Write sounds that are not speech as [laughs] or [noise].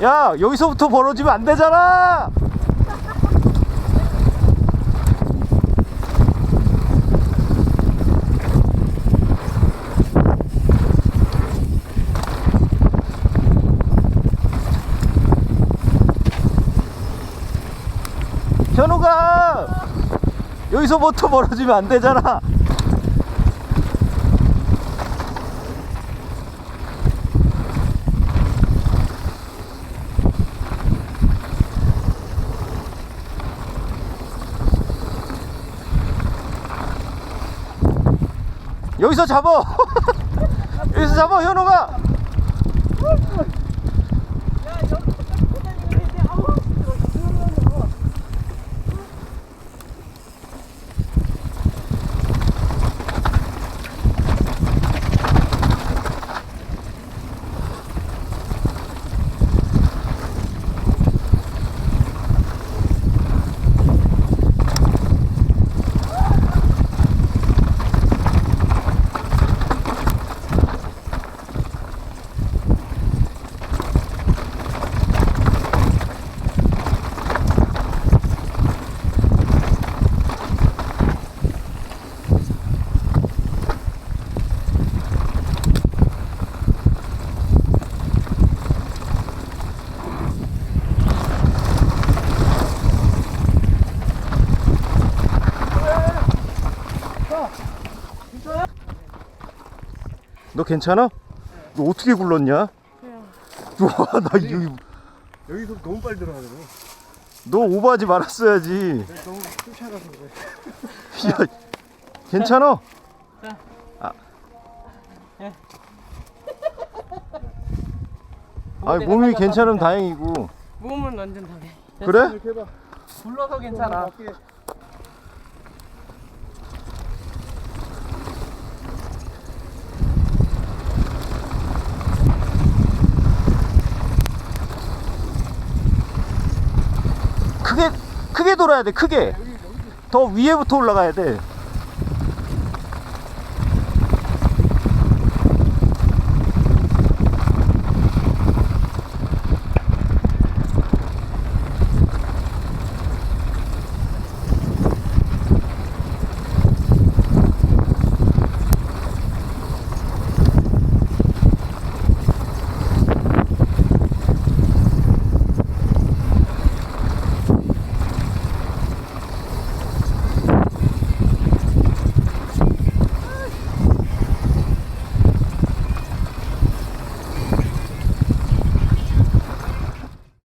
야 여기서부터 벌어지면 안 되잖아! 현우가! 여기서부터 벌어지면 안 되잖아 여기서 잡어. [laughs] 여기서 잡어 현우가 너 괜찮아? 너 어떻게 굴렀냐? [laughs] 와, 나 여기 여기서 너무 빨리 들어가더라고. 너 오버하지 말았어야지. 너무 쫓아가서 그래. [laughs] 야, 괜찮아? 아. [laughs] 아니 몸이 괜찮으면 다행이고. 몸은 완전 다네. 그래? 이렇게 해봐. 불러서 괜찮아. 밖에 크게 크게 돌아야 돼. 크게. 더 위에부터 올라가야 돼.